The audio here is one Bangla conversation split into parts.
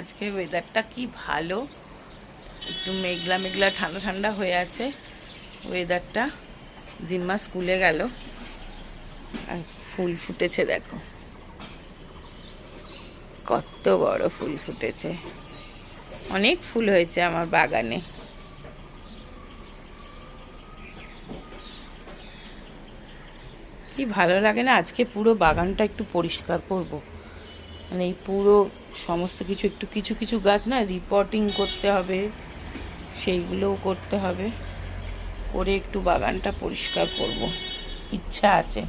আজকে ওয়েদারটা কি ভালো? একটু মেঘলা মেঘলা ঠান্ডা ঠান্ডা হয়ে আছে। ওয়েদারটা জিম্মা স্কুলে গেল। আর ফুল ফুটেছে দেখো। কত বড় ফুল ফুটেছে। অনেক ফুল হয়েছে আমার বাগানে। কি ভালো লাগে না? আজকে পুরো বাগানটা একটু পরিষ্কার করব। মানে এই পুরো সমস্ত কিছু একটু কিছু কিছু গাছ না রিপোর্টিং করতে হবে, সেইগুলোও করতে হবে। করে একটু বাগানটা পরিষ্কার করব, ইচ্ছা আছে।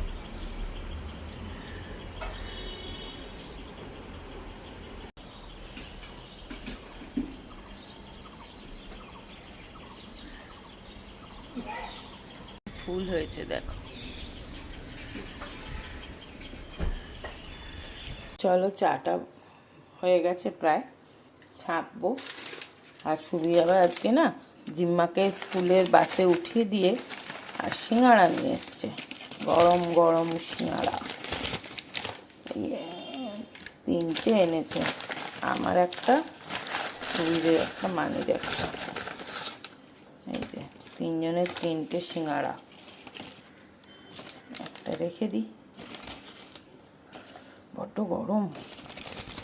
ফুল হয়েছে, দেখো। চলো চাটা হয়ে গেছে প্রায়। ছাঁকবো আর সুবি আবার আজকে না জিম্মাকে স্কুলের বাসে উঠিয়ে দিয়ে আর সিঙ্গাড়া নিয়ে এসছে। গরম গরম সিঙ্গাড়া। ইয়ে, তিনটে এনেছে। আমার একটা সুবিধের একটা মানের একটা। এই যে তিনজনের তিনটে সিঙ্গাড়া। একটা রেখে দিই। বড্ড গরম।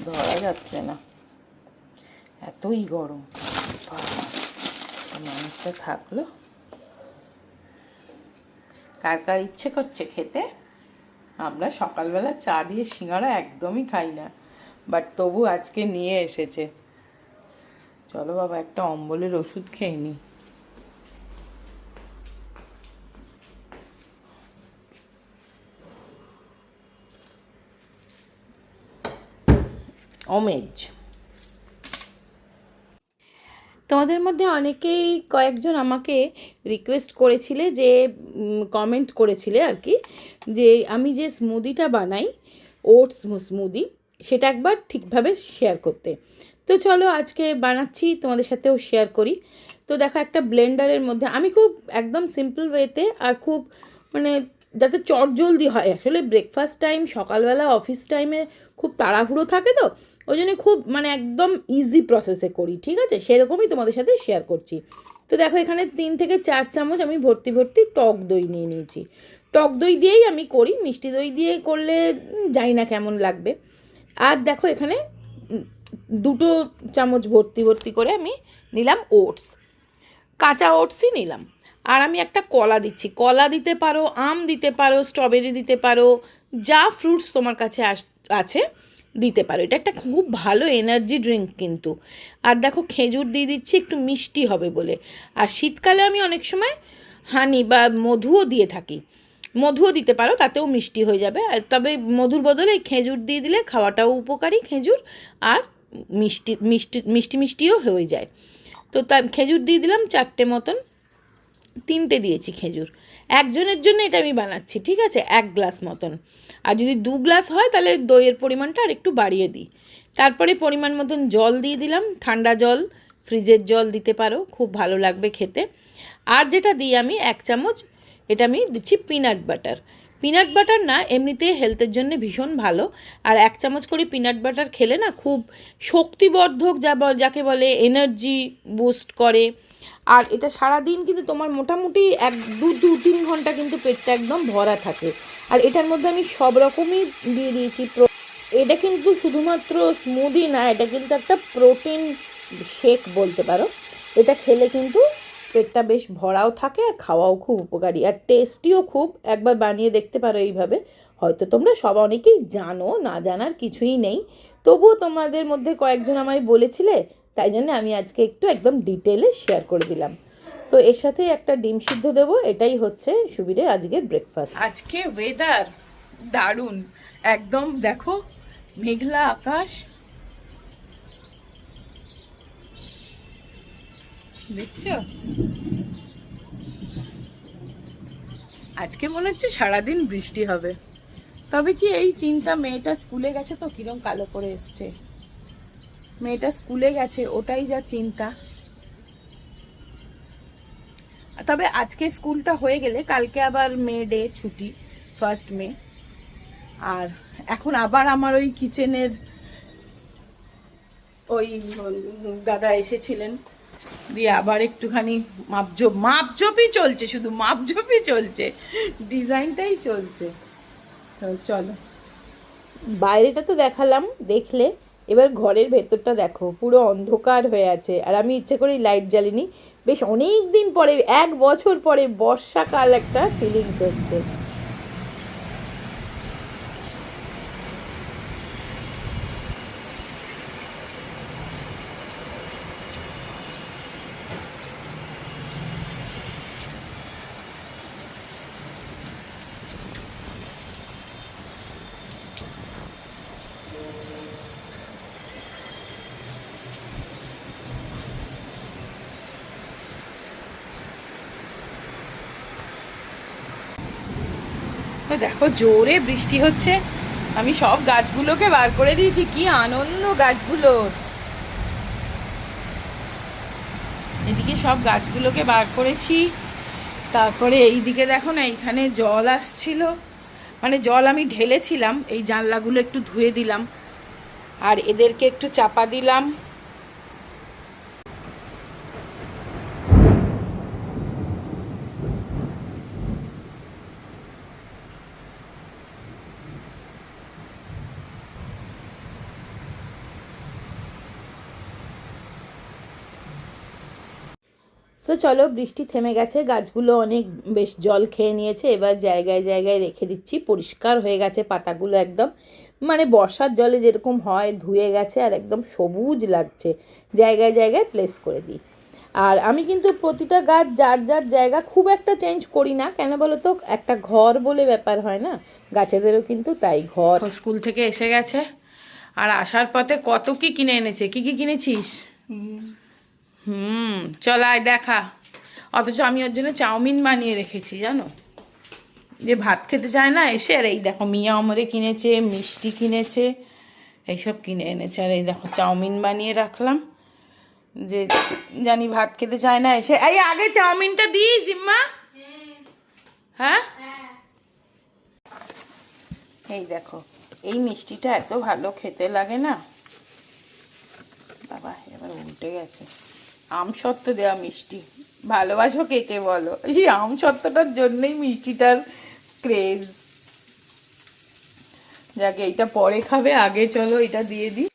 ধরা যাচ্ছে না। এতই গরম। মানুষটা থাকল। কার কার ইচ্ছে করছে খেতে? আমরা সকালবেলা চা দিয়ে সিঙ্গারা একদমই খাই না, বাট তবু আজকে নিয়ে এসেছে। চলো বাবা, একটা অম্বলের ওষুধ খেয়ে নিই অমেজ তোমাদের মধ্যে অনেকেই কয়েকজন আমাকে রিকোয়েস্ট করেছিলে যে কমেন্ট করেছিলে আর কি, যে আমি যে স্মুদিটা বানাই ওটস স্মুদি সেটা একবার ঠিকভাবে শেয়ার করতে। তো চলো আজকে বানাচ্ছি, তোমাদের সাথেও শেয়ার করি। তো দেখো একটা ব্লেন্ডারের মধ্যে, আমি খুব একদম সিম্পল ওয়েতে আর খুব মানে যাতে চটজলদি হয়। আসলে ব্রেকফাস্ট টাইম সকালবেলা অফিস টাইমে খুব তাড়াহুড়ো থাকে তো, ওই জন্য খুব মানে একদম ইজি প্রসেসে করি, ঠিক আছে? সেরকমই তোমাদের সাথে শেয়ার করছি। তো দেখো, এখানে তিন থেকে চার চামচ আমি ভর্তি ভর্তি টক দই নিয়ে নিয়েছি। টক দই দিয়েই আমি করি, মিষ্টি দই দিয়ে করলে জানি না কেমন লাগবে। আর দেখো, এখানে দুটো চামচ ভর্তি ভর্তি করে আমি নিলাম ওটস কাঁচা ওটসই নিলাম। আর আমি একটা কলা দিচ্ছি। কলা দিতে পারো, আম দিতে পারো, স্ট্রবেরি দিতে পারো, যা ফ্রুটস তোমার কাছে আছে, দিতে পারো। এটা একটা খুব ভালো এনার্জি ড্রিঙ্ক কিন্তু। আর দেখো খেজুর দিয়ে দিচ্ছি, একটু মিষ্টি হবে বলে। আর শীতকালে আমি অনেক সময় হানি বা মধুও দিয়ে থাকি। মধুও দিতে পারো, তাতেও মিষ্টি হয়ে যাবে। আর তবে মধুর বদলে খেজুর দিয়ে দিলে খাওয়াটাও উপকারী খেজুর, আর মিষ্টি মিষ্টি মিষ্টি মিষ্টিও হয়ে যায়। তো তা খেজুর দিয়ে দিলাম চারটে মতন। তিনটে দিয়েছি খেজুর। একজনের জন্য এটা আমি বানাচ্ছি, ঠিক আছে? এক গ্লাস মতন। আর যদি দু গ্লাস হয়, তাহলে দইয়ের পরিমাণটা আর একটু বাড়িয়ে দিই। তারপরে পরিমাণ মতন জল দিয়ে দিলাম। ঠান্ডা জল, ফ্রিজের জল দিতে পারো, খুব ভালো লাগবে খেতে। আর যেটা দিই আমি, এক চামচ, এটা আমি দিচ্ছি পিনাট বাটার পিনাট বাটার না, এমনিতে হেলথের জন্য ভীষণ ভালো। আর এক চামচ করে পিনাট বাটার খেলে না, খুব শক্তিবর্ধক যা যাকে বলে এনার্জি বুস্ট করে। আর এটা সারা দিন কিন্তু তোমার মোটামুটি এক, দু দু, তিন ঘণ্টা কিন্তু পেটটা একদম ভরা থাকে। আর এটার মধ্যে আমি সব রকমই দিয়ে দিয়েছি এটা কিন্তু শুধুমাত্র স্মুদি না, এটা কিন্তু একটা প্রোটিন শেক বলতে পারো। এটা খেলে কিন্তু পেটটা বেশ ভরাও থাকে আর খাওয়াও খুব উপকারী। আর টেস্টিও খুব, একবার বানিয়ে দেখতে পারো এইভাবে। হয়তো তোমরা সব অনেকেই জানো, না জানার কিছুই নেই। তবুও তোমাদের মধ্যে কয়েকজন আমায় বলেছিলে তাই জন্য আমি আজকে একটু একদম ডিটেলে শেয়ার করে দিলাম। তো এর সাথে একটা ডিম সিদ্ধ দেবো, এটাই হচ্ছে সুবিরের আজকের ব্রেকফাস্ট আজকে ওয়েদার দারুণ। একদম দেখো, মেঘলা আকাশ। দেখছ? আজকে মনে হচ্ছে সারাদিন বৃষ্টি হবে। তবে কি এই চিন্তা মেয়েটা স্কুলে গেছে তো কিরম কালো করে এসছে? মেয়েটা স্কুলে গেছে, ওটাই যা চিন্তা। তবে আজকে স্কুলটা হয়ে গেলে, কালকে আবার মে ডে ছুটি ফার্স্ট মে। আর এখন আবার আমার ওই কিচেনের ওই দাদা এসেছিলেন, দিয়ে আবার একটুখানি মাপজোপ, মাপজোপই চলছে, শুধু মাপজোপই চলছে ডিজাইনটাই চলছে। তো চলো। বাইরেটা তো দেখালাম, দেখলে। এবার ঘরের ভেতরটা দেখো, পুরো অন্ধকার হয়ে আছে। আর আমি ইচ্ছে করেই লাইট জ্বালিনি। বেশ অনেক দিন পরে, এক বছর পরে বর্ষাকাল একটা ফিলিংস হচ্ছে। দেখো, জোরে বৃষ্টি হচ্ছে। আমি সব গাছগুলোকে বার করে দিয়েছি, কি আনন্দ গাছগুলোর এদিকে সব গাছগুলোকে বার করেছি। তারপরে এই দিকে দেখো না, এইখানে জল আসছিল। মানে জল আমি ঢেলেছিলাম, এই জানলাগুলো একটু ধুয়ে দিলাম। আর এদেরকে একটু চাপা দিলাম। তো চলো বৃষ্টি থেমে গেছে গাছগুলো অনেক বেশ জল খেয়ে নিয়েছে এবার জায়গায় জায়গায় রেখে দিচ্ছি পরিষ্কার হয়ে গেছে পাতাগুলো একদম। মানে বর্ষার জলে যেরকম হয় ধুয়ে গেছে আর একদম সবুজ লাগছে জায়গায় জায়গায় প্লেস করে দিই। আর আমি কিন্তু প্রতিটা গাছ যার যার জায়গা খুব একটা চেঞ্জ করি না কেন বলো তো একটা ঘর বলে ব্যাপার হয় না? গাছেদেরও কিন্তু তাই ঘর। স্কুল থেকে এসে গেছে আর আসার পথে কত কি কিনে এনেছে? কি কি কিনেছিস? হুম, চল আয়, দেখা। অথচ আমি ওর জন্য চাউমিন বানিয়ে রেখেছি, জানো? যে ভাত খেতে চায় না এসে, আর এই দেখো মিয়া অমরে কিনেছে, মিষ্টি কিনেছে, এইসব কিনে এনেছে। আর এই দেখো চাউমিন বানিয়ে রাখলাম। যে জানি ভাত খেতে চায় না এসে, এই আগে চাউমিনটা দিই, জিম্মা। হ্যাঁ? এই দেখো, এই মিষ্টিটা এত ভালো খেতে লাগে না। বাবা, এবার উল্টে গেছে। আম সত্ত্ব দেওয়া মিষ্টি। ভালোবাসো কে কে বলো? এই আম সত্ত্বটার জন্যই মিষ্টিটার ক্রেজ যাকে, এইটা পরে খাবে, আগে চলো, এটা দিয়ে দিই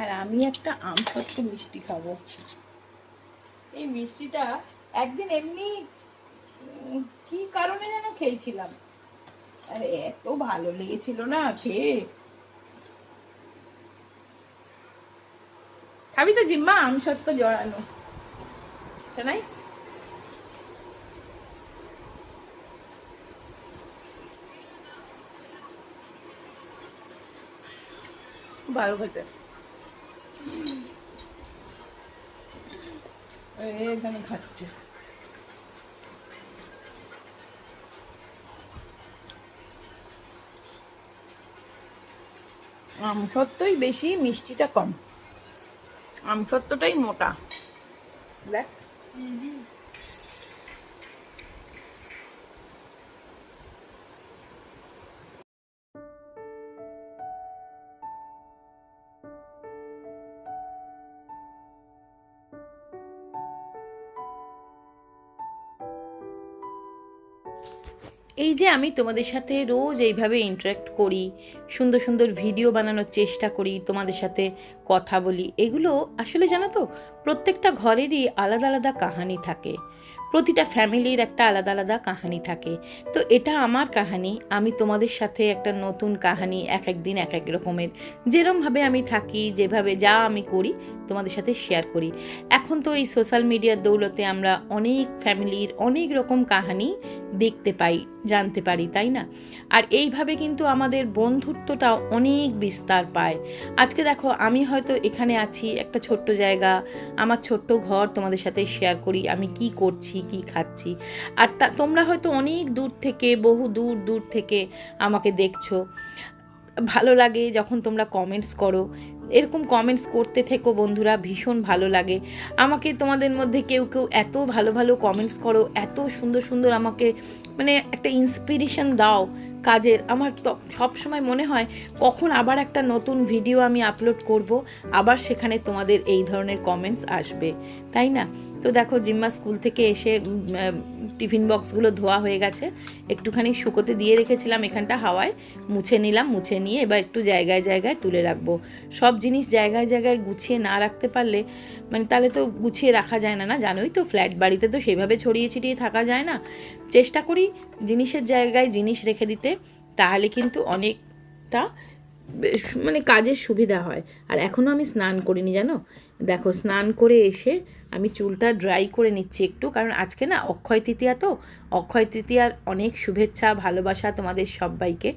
আর আমি একটা আম সত্ত্ব মিষ্টি খাব। এই মিষ্টিটা একদিন এমনি কি কারণে যেন খেয়েছিলাম? আরে, এত ভালো লেগেছিল না খেয়ে। খাবি তো জিম্মা, আম সত্ত্ব জড়ানো। নাই ভালো খেতে। এখানে খাচ্ছে আম সত্যই বেশি মিষ্টিটা কম। আম সত্যটাই মোটা। দেখ। এই যে আমি তোমাদের সাথে রোজ এইভাবে ইন্টারাক্ট করি, সুন্দর সুন্দর ভিডিও বানানোর চেষ্টা করি, তোমাদের সাথে কথা বলি, এগুলো আসলে জানো তো, প্রত্যেকটা ঘরেরই আলাদা আলাদা কাহানি থাকে। প্রতিটা ফ্যামিলির একটা আলাদা আলাদা কাহানি থাকে। তো এটা আমার কাহানি, আমি তোমাদের সাথে একটা নতুন কাহানি এক এক দিন এক এক রকমের। যেরমভাবে আমি থাকি, যেভাবে যা আমি করি, তোমাদের সাথে শেয়ার করি। এখন তো এই সোশ্যাল মিডিয়ার দৌলতে আমরা অনেক ফ্যামিলির অনেক রকম কাহানি দেখতে পাই, জানতে পারি, তাই না? আর এইভাবে কিন্তু আমাদের বন্ধুত্বটা অনেক বিস্তার পায়। আজকে দেখো, আমি হয়তো এখানে আছি, একটা ছোট্ট জায়গা, আমার ছোট্ট ঘর তোমাদের সাথে শেয়ার করি, আমি কি করছি কি খাচ্ছি? আর তা, তোমরা হয়তো অনেক দূর থেকে, বহু দূর দূর থেকে আমাকে দেখছ। ভালো লাগে যখন তোমরা কমেন্টস করো। এরকম কমেন্টস করতে থেকো বন্ধুরা, ভীষণ ভালো লাগে। আমাকে তোমাদের মধ্যে কেউ কেউ এত ভালো ভালো কমেন্টস করো, এত সুন্দর সুন্দর আমাকে মানে একটা ইন্সপিরেশন দাও কাজের। আমার তো সবসময় মনে হয় কখন আবার একটা নতুন ভিডিও আমি আপলোড করব, আবার সেখানে তোমাদের এই ধরনের কমেন্টস আসবে। তাই না? তো দেখো, জিম্মা স্কুল থেকে এসে টিফিন বক্সগুলো ধোয়া হয়ে গেছে। একটুখানি শুকোতে দিয়ে রেখেছিলাম এখানটা, হাওয়ায় মুছে নিলাম, মুছে নিয়ে এবার একটু জায়গায় জায়গায় তুলে রাখব। সব জিনিস জায়গায় জায়গায় গুছিয়ে না রাখতে পারলে মানে তাহলে তো গুছিয়ে রাখা যায় না না? জানোই তো, ফ্ল্যাট বাড়িতে তো সেভাবে ছড়িয়ে ছিটিয়ে থাকা যায় না। চেষ্টা করি জিনিসের জায়গায় জিনিস রেখে দিতে, তাহলে কিন্তু অনেকটা মানে কাজের সুবিধা হয়। আর এখনও আমি স্নান করিনি, জানো? দেখো, স্নান করে এসে আমি চুলটা ড্রাই করে নিচ্ছি একটু, কারণ আজকে না অক্ষয় তৃতীয়া তো। অক্ষয় তৃতীয়ার অনেক শুভেচ্ছা, ভালোবাসা তোমাদের সবাইকে।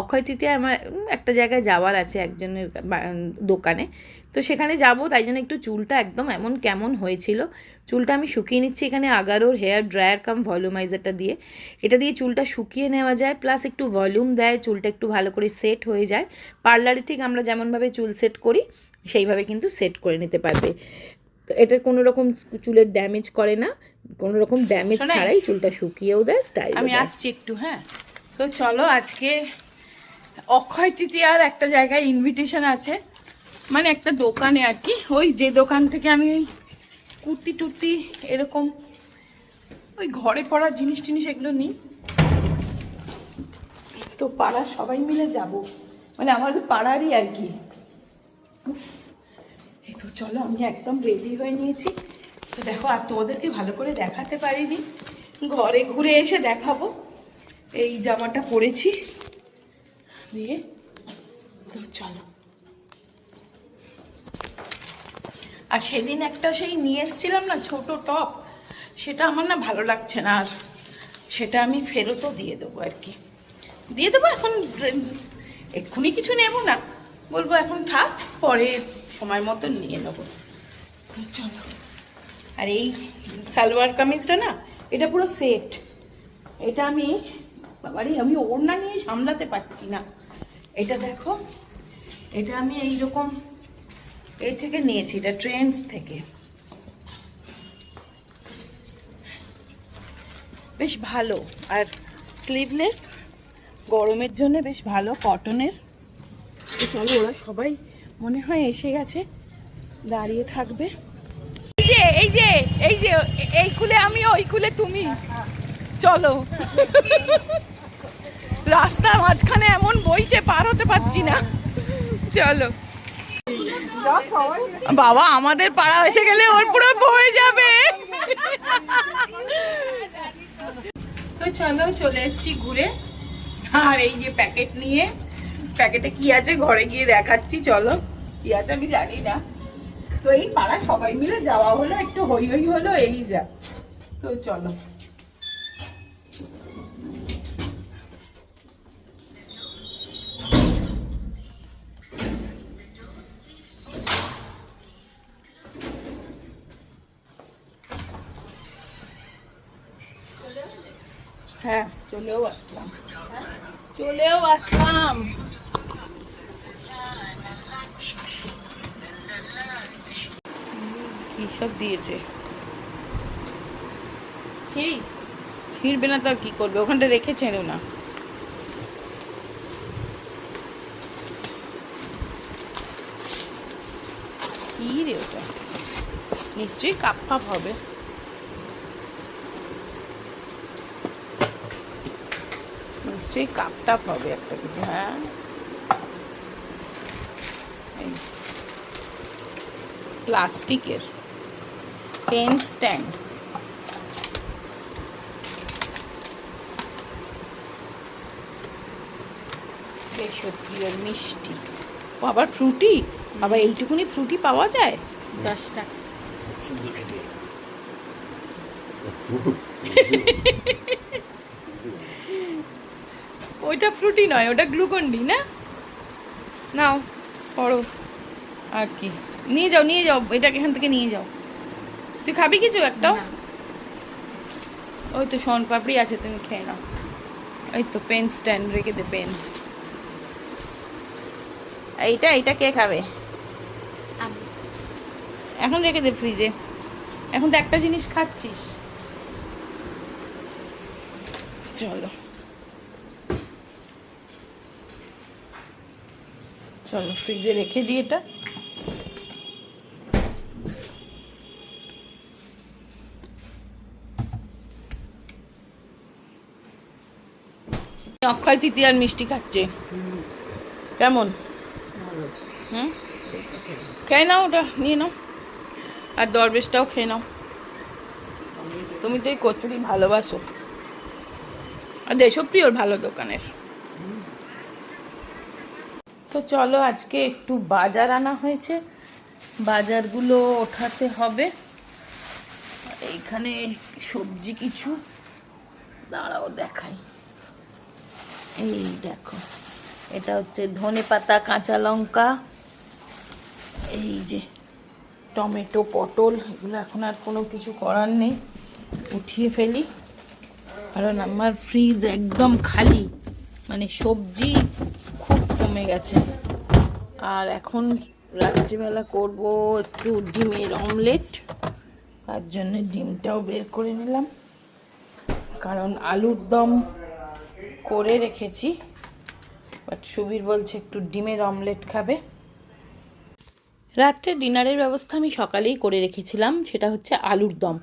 অক্ষয় তৃতীয়া আমার একটা জায়গায় যাওয়ার আছে একজনের দোকানে। তো সেখানে যাব, তাই জন্য একটু চুলটা একদম এমন কেমন হয়েছিল। চুলটা আমি শুকিয়ে নিচ্ছি এখানে আগারোর হেয়ার ড্রায়ার কাম ভলিউমাইজারটা দিয়ে। এটা দিয়ে চুলটা শুকিয়ে নেওয়া যায়, প্লাস একটু ভলিউম দেয়, চুলটা একটু ভালো করে সেট হয়ে যায়। পার্লারে ঠিক আমরা যেমনভাবে চুল সেট করি, সেইভাবে কিন্তু সেট করে নিতে পারবে। তো এটার কোনো রকম চুলের ড্যামেজ করে না। কোনো রকম ড্যামেজ? ছাড়াই চুলটা শুকিয়েও দেয় স্টাইল আমি আসছি একটু হ্যাঁ? তো চলো আজকে অক্ষয় তৃতীয়ার একটা জায়গায় ইনভিটেশন আছে। মানে একটা দোকানে আর কি। ওই যে দোকান থেকে আমি ওই কুর্তি টুর্তি এরকম ওই ঘরে পড়ার জিনিস টিনিস এগুলো নিই। তো পাড়ার সবাই মিলে যাব। মানে আমাদের পাড়ারই আর কি। চলো, আমি একদম রেডি হয়ে নিয়েছি। তো দেখো, আর তোমাদেরকে ভালো করে দেখাতে পারিনি। ঘরে ঘুরে এসে দেখাবো। এই জামাটা পরেছি। দিয়ে, তো চলো। আর সেদিন একটা সেই নিয়ে এসেছিলাম না, ছোট টপ। সেটা আমার না ভালো লাগছে না, আর সেটা আমি ফেরতও দিয়ে দেবো আর কি। দিয়ে দেবো এখন, এক্ষুনি কিছু নেব না। বলব এখন থাক, পরে সময় মতো নিয়ে নেব। চলো। আর এই সালোয়ার কামিজটা না এটা পুরো সেট এটা আমি বাবারে আমি ওড়না নিয়ে সামলাতে পারছি না। এটা দেখো এটা আমি এইরকম এই থেকে নিয়েছি এটা ট্রেন্ডস থেকে। বেশ ভালো। আর স্লিভলেস গরমের জন্য বেশ ভালো কটনের চলো ওরা সবাই মনে হয় এসে গেছে, দাঁড়িয়ে থাকবে। এই যে এই যে এই যে, এই কুলে আমি, ওই কুলে তুমি। চলো। রাস্তার মাঝখানে এমন বইছে পার হতে পারছি না। চলো। বাবা, আমাদের পাড়া এসে গেলে ওর পুরো বয়ে যাবে। তো চলো, চলে এসছি ঘুরে। আর এই যে প্যাকেট নিয়ে প্যাকেটে কি আছে ঘরে গিয়ে দেখাচ্ছি, চলো। কি আছে আমি জানি না। তো এই পাড়া সবাই মিলে যাওয়া হলো, একটু হই হই হলো, এই যা। তো চলো। হ্যাঁ চলেও আসলাম। চলেও আসলাম। সব দিয়েছে। ছিঁড়ি? ছিঁড়বে না তো আর কি করবে? ওখানটা রেখে ছেড়ো না। কি রে ওটা? নিশ্চয়ই কাপ ফাপ হবে। নিশ্চয়ই কাপ টাপ হবে একটা কিছু হ্যাঁ? প্লাস্টিকের। পেন স্ট্যান্ড প্রিয় মিষ্টি? ও আবার ফ্রুটি? আবার এইটুকুনি ফ্রুটি পাওয়া যায়? দশটা। ওইটা ফ্রুটি নয় ওটা গ্লুকন ডি না? নাও পড়ো। আর কি? নিয়ে যাও নিয়ে যাও এটাকে এখান থেকে নিয়ে যাও। তুই খাবি কিছু একটাও? ওই তো শন পাপড়ি আছে তুমি খেয়ে নাও। এই তো পেন স্ট্যান্ড রেখে দে পেন এইটা এইটা কে খাবে? এখন রেখে দে ফ্রিজে এখন তো একটা জিনিস খাচ্ছিস। চলো। চলো ফ্রিজে রেখে দিই এটা। অক্ষয় তৃতীয়ার মিষ্টি খাচ্ছে। কেমন? হুম? খেয়ে নাও ওটা, নিয়ে নাও। আর দরবেশটাও খেয়ে নাও। তুমি তো এই কচুরি ভালোবাসো। আর দেশপ্রিয়র ভালো দোকানের। তো চলো আজকে একটু বাজার আনা হয়েছে। বাজারগুলো ওঠাতে হবে। এইখানে সবজি কিছু। দাঁড়াও দেখাই। এই দেখো, এটা হচ্ছে ধনে পাতা, কাঁচা লঙ্কা, এই যে টমেটো, পটল, এগুলো এখন আর কোনো কিছু করার নেই। উঠিয়ে ফেলি। কারণ আমার ফ্রিজ একদম খালি মানে সবজি খুব কমে গেছে। আর এখন রাত্রিবেলা করব একটু ডিমের অমলেট তার জন্য ডিমটাও বের করে নিলাম। কারণ আলুর দম করে রেখেছি। বাট সুবীর বলছে একটু ডিমের অমলেট খাবে। রাত্রে ডিনারের ব্যবস্থা আমি সকালেই করে রেখেছিলাম, সেটা হচ্ছে আলুর দম।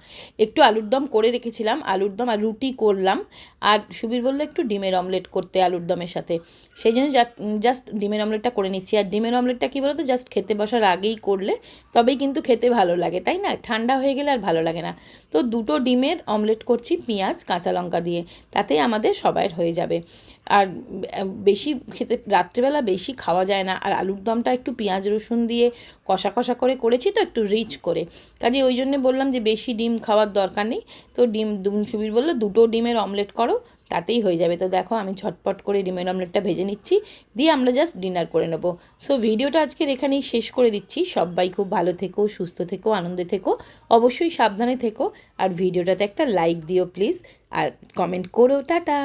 একটু আলুর দম করে রেখেছিলাম, আলুর দম আর রুটি করলাম। আর সুবীর বলল একটু ডিমের অমলেট করতে আলুর দমের সাথে। সেই জন্য জাস্ট ডিমের অমলেটটা করে নিচ্ছি। আর ডিমের অমলেটটা কী বলতো জাস্ট খেতে বসার আগেই করলে তবেই কিন্তু খেতে ভালো লাগে, তাই না? ঠান্ডা হয়ে গেলে আর ভালো লাগে না। তো দুটো ডিমের অমলেট করছি, পেঁয়াজ, কাঁচা লঙ্কা দিয়ে। তাতেই আমাদের সবাইয়ের হয়ে যাবে। আর বেশি খেতে রাত্রেবেলা বেশি খাওয়া যায় না। আর আলুর দমটা একটু পেঁয়াজ রসুন দিয়ে কষা কষা করে করেছি তো একটু রিচ করে। কাজে ওই জন্যে বললাম যে বেশি ডিম খাওয়ার দরকার নেই। তো ডিম সুবীর বলল, দুটো ডিমের অমলেট করো, তাতেই হয়ে যাবে। তো দেখো আমি ঝটপট করে ডিমের অমলেটটা ভেজে নিচ্ছি, দিয়ে আমরা জাস্ট ডিনার করে নেব। সো ভিডিওটা আজকের এখানেই শেষ করে দিচ্ছি। সবাই খুব ভালো থেকো, সুস্থ থেকো, আনন্দে থেকো, অবশ্যই সাবধানে থেকো। আর ভিডিওটাতে একটা লাইক দিও প্লিজ আর কমেন্ট করো, টাটা!